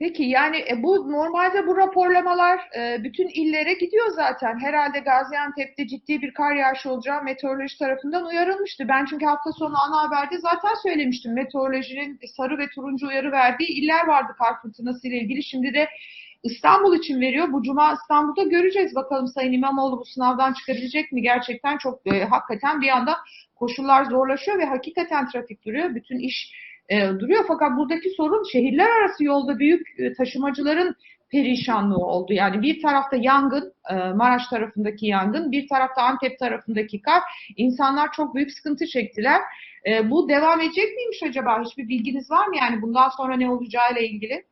Peki yani e, bu normalde bu raporlamalar e, bütün illere gidiyor zaten. Herhalde Gaziantep'te ciddi bir kar yağışı olacağı meteoroloji tarafından uyarılmıştı. Ben çünkü hafta sonu ana haberde zaten söylemiştim. Meteorolojinin sarı ve turuncu uyarı verdiği iller vardı kar fırtınası ile ilgili. Şimdi de İstanbul için veriyor. Bu cuma İstanbul'da göreceğiz bakalım Sayın İmamoğlu bu sınavdan çıkabilecek mi? Gerçekten çok e, hakikaten bir yandan koşullar zorlaşıyor ve hakikaten trafik duruyor. Bütün iş e, duruyor. Fakat buradaki sorun şehirler arası yolda büyük e, taşımacıların perişanlığı oldu. Yani bir tarafta yangın, e, Maraş tarafındaki yangın, bir tarafta Antep tarafındaki kar. İnsanlar çok büyük sıkıntı çektiler. E, bu devam edecek miymiş acaba? Hiçbir bilginiz var mı? Yani bundan sonra ne olacağıyla ilgili?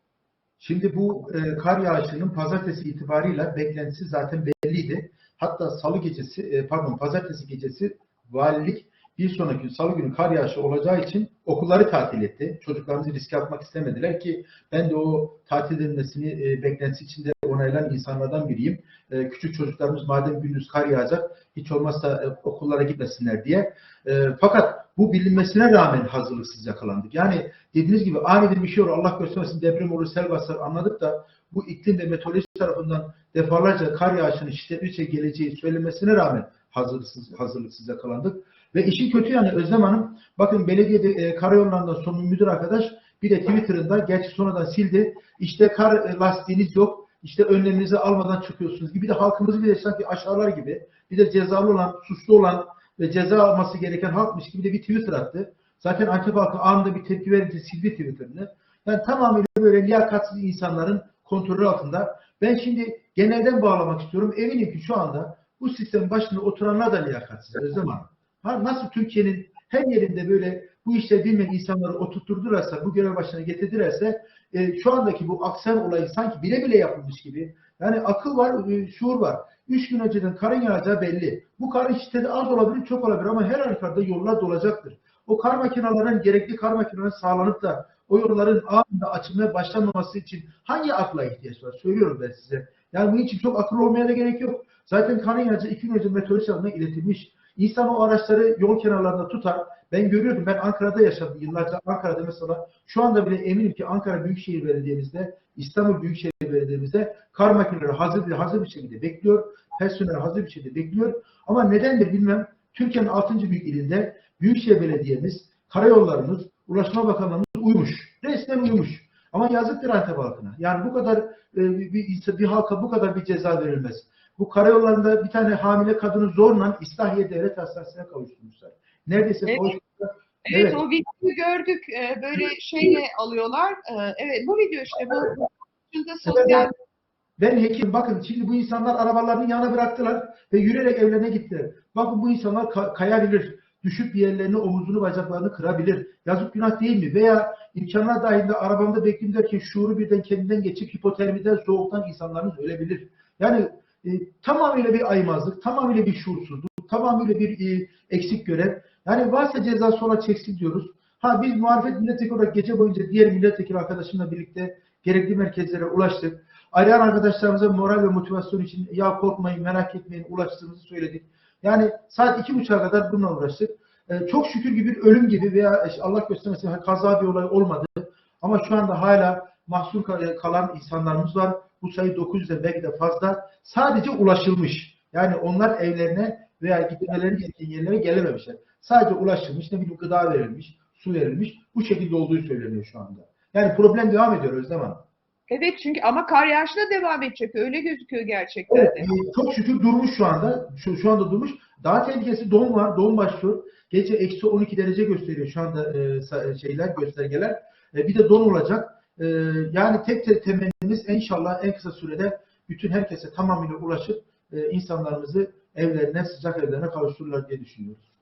Şimdi bu e, kar yağışının pazartesi itibarıyla beklentisi zaten belliydi. Hatta salı gecesi, pardon pazartesi gecesi valilik bir sonraki salı günü kar yağışı olacağı için okulları tatil etti. Çocuklarımızı riske atmak istemediler ki ben de o tatil edilmesini e, beklentisi içinde onaylayan insanlardan biriyim. E, küçük çocuklarımız madem gündüz kar yağacak hiç olmazsa e, okullara gitmesinler diye. E, fakat bu bilinmesine rağmen hazırlıksız yakalandık. Yani dediğiniz gibi aniden bir şey olur, Allah göstermesin deprem olur, sel basar anladık da bu iklim ve meteoroloji tarafından defalarca kar yağışının şiddetli bir geleceği söylemesine rağmen hazırlıksız, hazırlıksız yakalandık. Ve işin kötü yani Özlem Hanım, bakın belediyede e, karayollarından sorumlu müdür arkadaş bir de Twitter'ında, gerçi sonradan sildi, işte kar e, lastiğiniz yok, işte önleminizi almadan çıkıyorsunuz gibi de halkımızı bir de sanki aşağılar gibi, bir de cezalı olan, suçlu olan ve ceza alması gereken halkmış gibi de bir Twitter attı. Zaten Antep halkı anında bir tepki verince sildi Twitter'ını. Yani tamamıyla böyle liyakatsiz insanların kontrolü altında. Ben şimdi genelden bağlamak istiyorum. Eminim ki şu anda bu sistemin başında oturanlar da liyakatsiz Özlem Hanım. Ha, nasıl Türkiye'nin her yerinde böyle bu işleri bilmeyen insanları oturtturdularsa, bu görev başına getirdilerse e, şu andaki bu aksan olayı sanki bile bile yapılmış gibi. Yani akıl var, e, şuur var. Üç gün önceden karın yağacağı belli. Bu karın şiddeti az olabilir, çok olabilir ama her halükarda yollar dolacaktır. O kar makinelerinin, gerekli kar makinelerinin sağlanıp da o yolların anında açılmaya başlanmaması için hangi akla ihtiyaç var? Söylüyorum ben size. Yani bunun için çok akıl olmaya da gerek yok. Zaten yağacağı iki gün önce meteoroloji alanına iletilmiş. İnsan o araçları yol kenarlarında tutar. Ben görüyordum. Ben Ankara'da yaşadım yıllarca. Ankara'da mesela şu anda bile eminim ki Ankara Büyükşehir Belediye'mizde, İstanbul Büyükşehir Belediye'mizde kar makineleri hazır, hazır bir şekilde bekliyor. Personel hazır bir şekilde bekliyor. Ama neden de bilmem Türkiye'nin 6. büyük ilinde Büyükşehir Belediye'miz, karayollarımız, Ulaşma Bakanlığımız uymuş. Resmen uymuş. Ama yazıktır Antep halkına. Yani bu kadar e, bir, bir, bir halka bu kadar bir ceza verilmez. Bu karayollarında bir tane hamile kadını zorla İslahiye Devlet Hastanesi'ne kavuşturmuşlar. Neredeyse Evet. kavuşturmuşlar. Evet, Evet. o videoyu gördük. E, böyle şeyle alıyorlar. E, evet bu video işte bu. Şimdi sosyal Ben hekim bakın şimdi bu insanlar arabalarını yana bıraktılar ve yürüyerek evlerine gittiler. Bakın bu insanlar ka- kayabilir. Düşüp bir yerlerini, omuzunu, bacaklarını kırabilir. Yazık günah değil mi? Veya imkanlar dahilinde arabamda bekleyeyim derken şuuru birden kendinden geçip hipotermiden, soğuktan insanlarımız ölebilir. Yani e, tamamıyla bir aymazlık, tamamıyla bir şuursuzluk, tamamıyla bir e, eksik görev. Yani varsa cezası ola çeksin diyoruz. Ha biz muhalefet milletvekili olarak gece boyunca diğer milletvekili arkadaşımla birlikte gerekli merkezlere ulaştık. Arayan arkadaşlarımıza moral ve motivasyon için ya korkmayın, merak etmeyin ulaştığımızı söyledik. Yani saat iki buçuğa kadar bununla uğraştık. Ee, çok şükür gibi bir ölüm gibi veya işte Allah göstermesin kaza bir olay olmadı. Ama şu anda hala mahsur kal- kalan insanlarımız var. Bu sayı 900'e belki de fazla. Sadece ulaşılmış. Yani onlar evlerine veya gitmeleri gereken yerlere gelememişler. Sadece ulaşılmış, ne bileyim gıda verilmiş, su verilmiş. Bu şekilde olduğu söyleniyor şu anda. Yani problem devam ediyor Özlem Hanım. Evet çünkü ama kar yağışı da devam edecek. Öyle gözüküyor gerçekten Evet, de. e, çok şükür durmuş şu anda. Şu, şu anda durmuş. Daha tehlikesi don var. Don başlıyor. Gece eksi 12 derece gösteriyor şu anda e, şeyler, göstergeler. E, bir de don olacak. E, yani tek tek temennimiz inşallah en kısa sürede bütün herkese tamamıyla ulaşıp e, insanlarımızı evlerine, sıcak evlerine kavuştururlar diye düşünüyoruz.